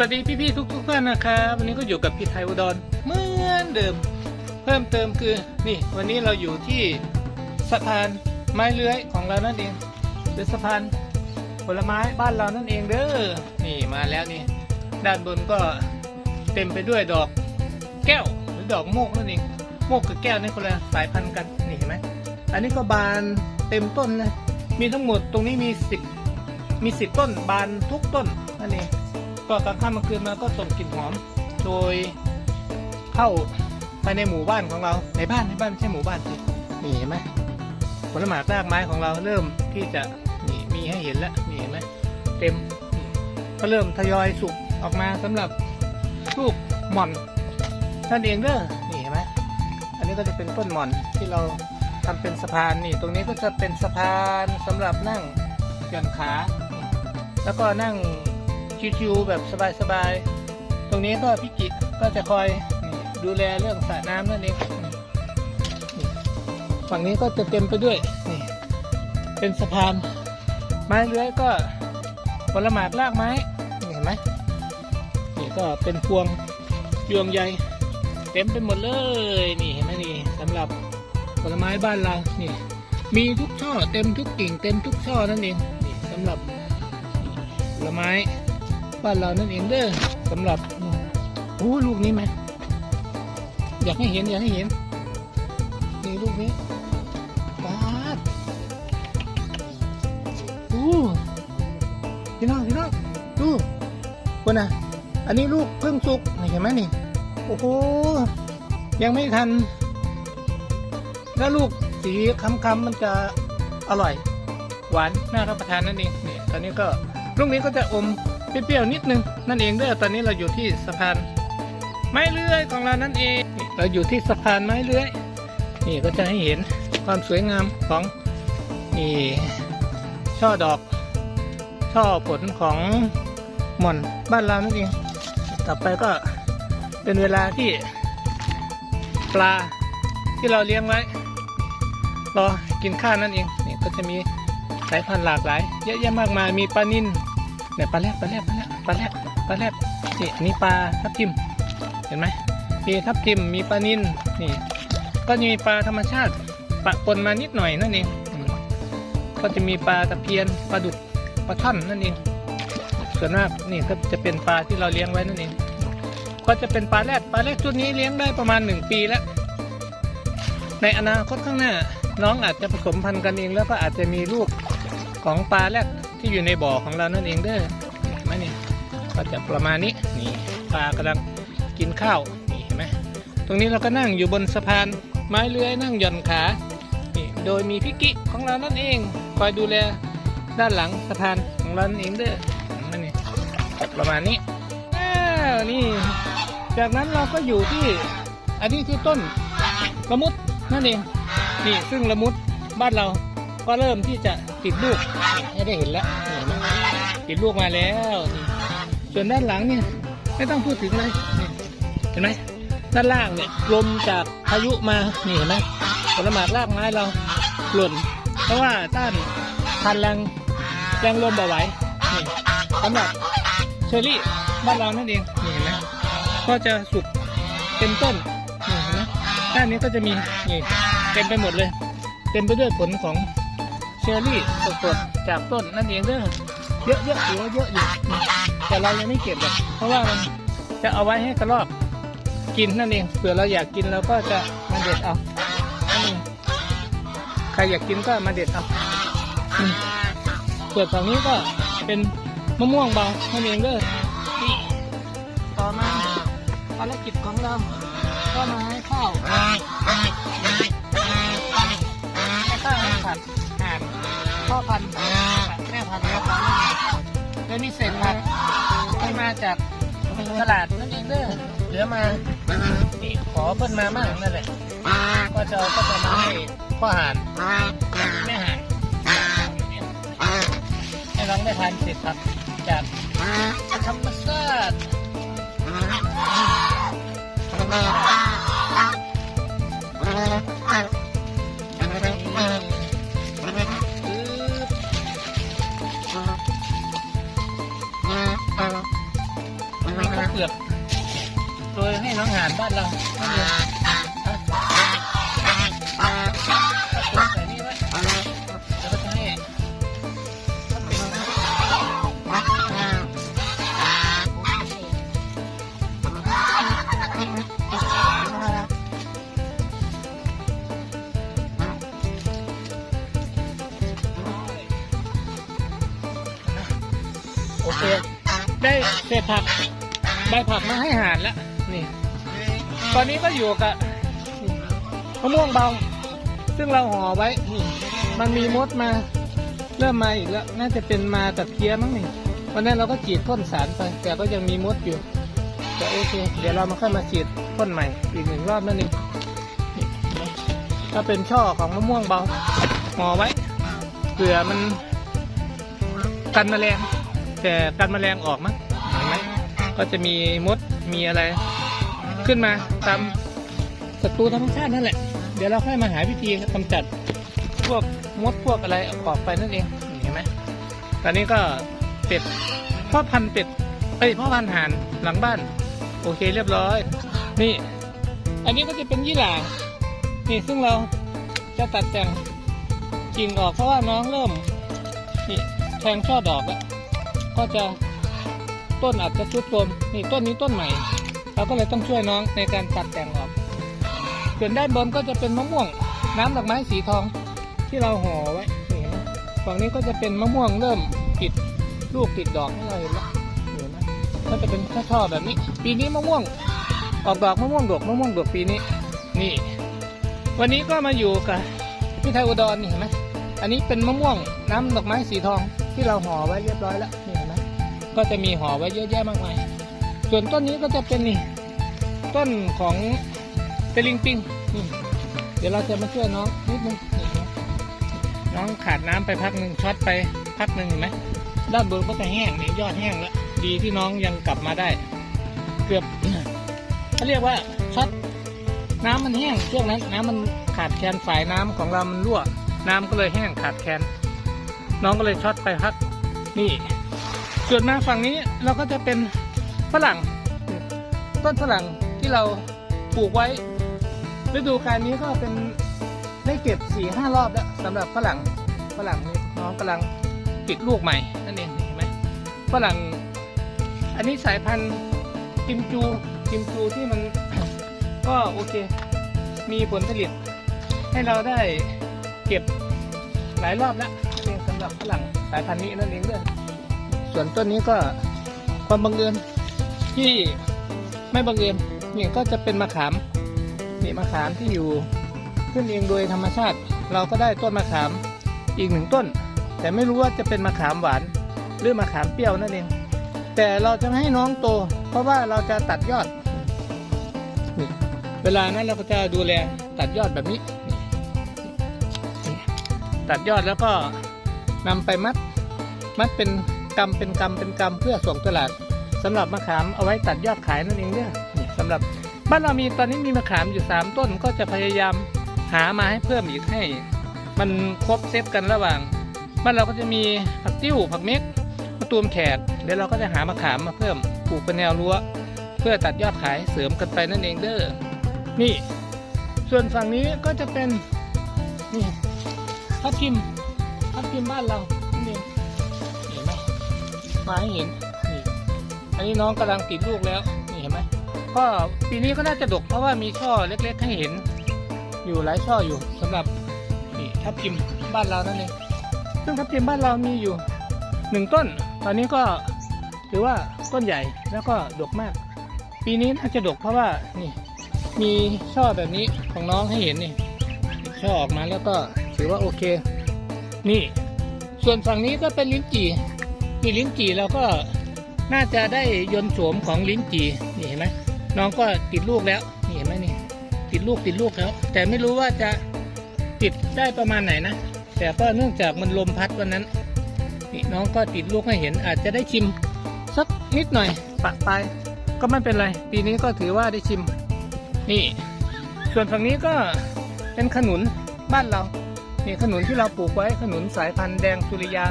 สวัสดีพี่ๆทุกทุกๆท่านนะครับวันนี้ก็อยู่กับพี่ไทยอุดรเหมือนเดิม เพิ่มเติมคือนี่วันนี้เราอยู่ที่สะพานไม้เลื้อยของเรานั่นเองเป็นสะพานผลไม้บ้านเรานั่นเองเด้อนี่มาแล้วนี่ ด้านบนก็เต็มไปด้วยดอกแก้วหรือดอกโมกนั่นเองโมกกับแก้วนี่คนละสายพันธุ์กันนี่เห็นไหมอันนี้ก็บานเต็มต้นเลยมีทั้งหมดตรงนี้มีสิบมีสิบต้นบานทุกต้นนั่นเอง ก็กลางค่ำกลางคืนมาก็ส่งกลิ่นหอม โดยเข้าภายในหมู่บ้านของเรา ในบ้านในบ้านไม่ใช่หมู่บ้านสินี่เห็นไหมผลไม้รากไม้ของเราเริ่มที่จะนี่มีให้เห็นแล้วนี่เห็นไหมเต็มก็เริ่มทยอยสุกออกมาสำหรับลูกหม่อนนั่นเองเด้อนี่เห็นไหมอันนี้ก็จะเป็นต้นหม่อนที่เราทำเป็นสะพานนี่ ตรงนี้ก็จะเป็นสะพานสำหรับนั่งหย่อนขา แล้วก็นั่ง ชิวๆแบบสบายๆ ตรงนี้ก็พี่กิก็จะคอยดูแลเรื่องสระน้ำนั่นเองฝั่งนี้ก็จะเต็มไปด้วยนี่เป็นสะพาน ไม้เลื้อยก็ผลหมากรากไม้เห็นไหมนี่ก็เป็นพวงยวงใยเต็มไปหมดเลยนี่เห็นไหมนี่สำหรับผลไม้บ้านเรานี่มีทุกช่อเต็มทุกกิ่งเต็มทุกช่อนั่นเองนี่สำหรับผลไม้ บ้านเรานั่นเองเด้อสำหรับโอ้ลูกนี้ไหมอยากให้เห็นอยากให้เห็นนี่ลูกนี้ปาดโอ้พี่น้องพี่น้องดูคนน่ะ อันนี้ลูกเพิ่งสุกเห็นไหมนี่โอ้โหยังไม่ทันแล้วลูกสีค้ำๆมันจะอร่อย หวานน่ารับประทานนั่นเองนี่ตอนนี้ก็ลูกนี้ก็จะอม เปรี้ยวๆนิดนึงนั่นเองเด้อตอนนี้เราอยู่ที่สะพานไม้เลื้อยของเรานั่นเองเราอยู่ที่สะพานไม้เลื้อย นี่ก็จะให้เห็นความสวยงามของนี่ช่อดอก ช่อผลของหม่อนบ้านเรานั่นเอง ต่อไปก็เป็นเวลาที่ปลาที่เราเลี้ยงไว้รอกินข้าวนั่นเองนี่ก็จะมีสายพันธุ์หลากหลาย เยอะแยะมากมายมีปลานิ่นเนี่ยปลาแรดปลาแรดปลา ปลาแรดปลาแรดนี่นี่ปลาทับทิม เห็นไหมมีทับทิมมีปลานินนี่ ก็จะมีปลาธรรมชาติปะปนมานิดหน่อยนั่นเองก็จะมีปลาตะเพียนปลาดุกปลาท่อนนั่นเองส่วนมากนี่ก็จะเป็นปลาที่เราเลี้ยงไว้นั่นเองก็จะเป็นปลาแรดปลาแรดชุดนี้เลี้ยงได้ประมาณหนึ่งปีแล้ว ในอนาคตข้างหน้า น้องอาจจะผสมพันธุ์กันเอง แล้วก็อาจจะมีลูกของปลาแรดที่อยู่ในบ่อของเรานั่นเองเด้อ ก็จะประมาณนี้นี่ปลากำลังกินข้าวนี่เห็นไหมตรงนี้เราก็นั่งอยู่บนสะพานไม้เลื้อยนั่งหย่อนขานี่โดยมีพี่กิของเรานั่นเองคอยดูแลด้านหลังสะพานของเรานั่นเองเด้อเห็นไหมนี่ก็ประมาณนี้อ้าวนี่ จากนั้นเราก็อยู่ที่อันนี้คือต้นละมุดนั่นเองนี่ซึ่งละมุดบ้านเราก็เริ่มที่จะติดลูกให้ได้เห็นแล้วเห็นไหมติดลูกมาแล้วนี่ ส่วนด้านหลังเนี่ยไม่ต้องพูดถึงเลยนี่เห็นไหมด้านล่างเนี่ยลมจากพายุมานี่เห็นไหมผลหมากรากไม้เราหล่น เพราะว่าต้านทันแรงแรงลมเบาไหวนี่สำหรับเชอรี่บ้านเรานั่นเองนี่เห็นไหมก็จะสุกเต็มต้นนี่เห็นไหมด้านนี้ก็จะมีนี่เต็มไปหมดเลย เต็มไปด้วยผลของเชอรี่สดๆจากต้นนั่นเองเด้อเยอะเยอะถือว่าเยอะอยู่ แต่เรายังไม่เก็บหรอกเพราะว่ามันจะเอาไว้ให้กระรอกกินนั่นเองเผื่อเราอยากกินเราก็จะมาเด็ดเอาใครอยากกินก็มาเด็ดเอาอืมส่วนฝั่งนี้ก็เป็นมะม่วงเบานั่นเองเด้อต่อมาภารกิจของเราก็มาให้ข้าวให้ข้าวให้ผัดห่านพ่อพันธุ์แม่พันธุ์แล้วก็แล้วนี่เสร็จผัด จากตลาดนั่นเองเด้อเหลือมานี่ขอเพิ่นมามากนั่นแหละก็จะเอาก็จะมาให้พ่อห่านแม่ห่านให้น้องได้ทานเสร็จผัดจากธรรมชาติ โอเค ได้เศษผักใบผักมาให้หานแล้วนี่ ตอนนี้ก็อยู่กับมะม่วงเบา ซึ่งเราห่อไว้นี่มันมีมดมา เริ่มมาอีกแล้ว น่าจะเป็นมากับเพี้ยมั้งนี่วันนั้นเราก็ฉีดพ่นสารไป แต่ก็ยังมีมดอยู่ แต่โอเค เดี๋ยวเรามาค่อยมาฉีดพ่นใหม่ อีกหนึ่งรอบนั่นเองถ้าเป็นช่อของมะม่วงเบาห่อไว้เผื่อมันกันแมลง แต่กันแมลงออกมั้งเห็นไหมก็จะมีมดมีอะไร ขึ้นมาตามศัตรูธรรมชาตินั่นแหละ เดี๋ยวเราค่อยมาหาวิธีกำจัดพวกมดพวกอะไรออกไปนั่นเองเห็นไหมตอนนี้ก็เป็ดพ่อพันเป็ดเอ้ยพ่อพันห่านหลังบ้าน โอเคเรียบร้อย นี่ อันนี้ก็จะเป็นยี่หร่านี่ซึ่งเราจะตัดแต่งกิ่งออกเพราะว่าน้องเริ่มนี่แทงช่อดอกแล้ว ก็จะต้นอาจจะชุดโทรมนี่ต้นนี้ต้นใหม่ เราก็เลยต้องช่วยน้องในการตัดแต่งออกส่วนด้านบนก็จะเป็นมะม่วงน้ำดอกไม้สีทองที่เราห่อไว้นี่เห็นไหมฝั่งนี้ก็จะเป็นมะม่วงเริ่มติดลูกติดดอกให้เราเห็นแล้วเห็นไหมก็จะเป็นช่อๆแบบนี้ ปีนี้มะม่วงออกดอกมะม่วงดกมะม่วงดกปีนี้ นี่ วันนี้ก็มาอยู่กับพี่ไทยอุดรนี่เห็นไหมอันนี้เป็นมะม่วงน้ำดอกไม้สีทองที่เราห่อไว้เรียบร้อยแล้วนี่ ก็จะมีห่อไว้เยอะแยะมากมาย ส่วนต้นนี้ก็จะเป็นนี่ต้นของเตลิงปิงนี่เดี๋ยวเราจะมาช่วยน้องนิดนึงน้องขาดน้ำไปพักหนึ่งช็อตไปพักหนึ่งเห็นไหมด้านบนก็จะแห้งนี่ยอดแห้งแล้วดีที่น้องยังกลับมาได้ เกือบเขาเรียกว่าช็อตน้ำมันแห้งช่วงนั้นน้ำมันขาดแคลนฝายน้ำของเรามันรั่ว น้ำก็เลยแห้งขาดแคลนน้องก็เลยช็อตไปพักนี่ ส่วนมาฝั่งนี้เราก็จะเป็นฝรั่ง ต้นฝรั่งที่เราปลูกไว้ฤดูกาลนี้ก็เป็นได้เก็บสี่ห้ารอบแล้วสำหรับฝรั่งฝรั่งนี่น้องกำลังติดลูกใหม่นั่นเองเห็นไหมฝรั่ง อันนี้สายพันธุ์กิมจูกิมจูที่มันก็โอเค มีผลผลิต ให้เราได้เก็บหลายรอบแล้วสำหรับฝรั่งสายพันธุ์นี้นั่นเองเด้อ ส่วนต้นนี้ก็ความบังเอิญที่ไม่บังเอิญนี่ก็จะเป็นมะขามนี่มะขามที่อยู่ขึ้นเองโดยธรรมชาติ เราก็ได้ต้นมะขามอีกหนึ่งต้น แต่ไม่รู้ว่าจะเป็นมะขามหวานหรือมะขามเปรี้ยวนั่นเอง แต่เราจะให้น้องโต เพราะว่าเราจะตัดยอดนี่เวลานั้นเราก็จะดูแลตัดยอดแบบนี้ ตัดยอดแล้วก็นำไปมัดมัดเป็น กำเป็นกำเป็นกำเพื่อส่งตลาดสำหรับมะขามเอาไว้ตัดยอดขายนั่นเองเนี่ยสำหรับบ้านเรามีตอนนี้มีมะขามอยู่ 3 ต้นก็จะพยายามหามาให้เพิ่มอีกให้ มันครบเซตกันระหว่างบ้านเราก็จะมีผักติ้วผักเม็กมะตูมแขกเดี๋ยวเราก็จะหามะขามมาเพิ่มปลูกเป็นแนวรั้ว เพื่อตัดยอดขายเสริมกันไปนั่นเองเด้อนี่ ส่วนฝั่งนี้ก็จะเป็นนี่ทับทิมทับทิมบ้านเรา มาให้เห็นนี่อันนี้น้องกำลังติดลูกแล้วนี่เห็นไหมก็ปีนี้ก็น่าจะดกเพราะว่ามีช่อเล็กๆให้เห็น อยู่หลายช่ออยู่สำหรับนี่ทับทิมบ้านเรานั่นเองซึ่งทับทิมบ้านเรามีอยู่หนึ่งต้น ตอนนี้ก็ถือว่าต้นใหญ่แล้วก็ดกมาก ปีนี้น่าจะดกเพราะว่านี่มีช่อแบบนี้ของน้องให้เห็นนี่ช่อออกมาแล้วก็ถือว่าโอเค นี่ ส่วนฝั่งนี้ก็เป็นลิ้นจี่ นี่ลิ้นจี่เราก็น่าจะได้ยนต์โฉมของลิ้นจี่นี่เห็นไหมน้องก็ติดลูกแล้วนี่เห็นไหมนี่ ติดลูกติดลูกแล้วแต่ไม่รู้ว่าจะติดได้ประมาณไหนนะแต่ก็เนื่องจากมันลมพัดวันนั้นนี่น้องก็ติดลูกให้เห็นอาจจะได้ชิมสักนิดหน่อยปะปลายก็ไม่เป็นไร ปีนี้ก็ถือว่าได้ชิม นี่ ส่วนฝั่งนี้ก็เป็นขนุนบ้านเรานี่ขนุนที่เราปลูกไว้ขนุนสายพันธุ์แดงสุริยา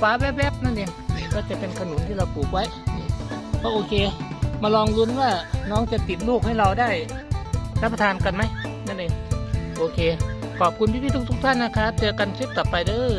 ฟ้าแวบๆนั่นเองก็จะเป็นขนุนที่เราปลูกไว้ก็โอเค มาลองลุ้นว่าน้องจะติดลูกให้เราได้รับประทานกันไหมนั่นเองโอเค ขอบคุณพี่ๆทุกๆท่านนะครับเจอกันคลิปต่อไปเด้อ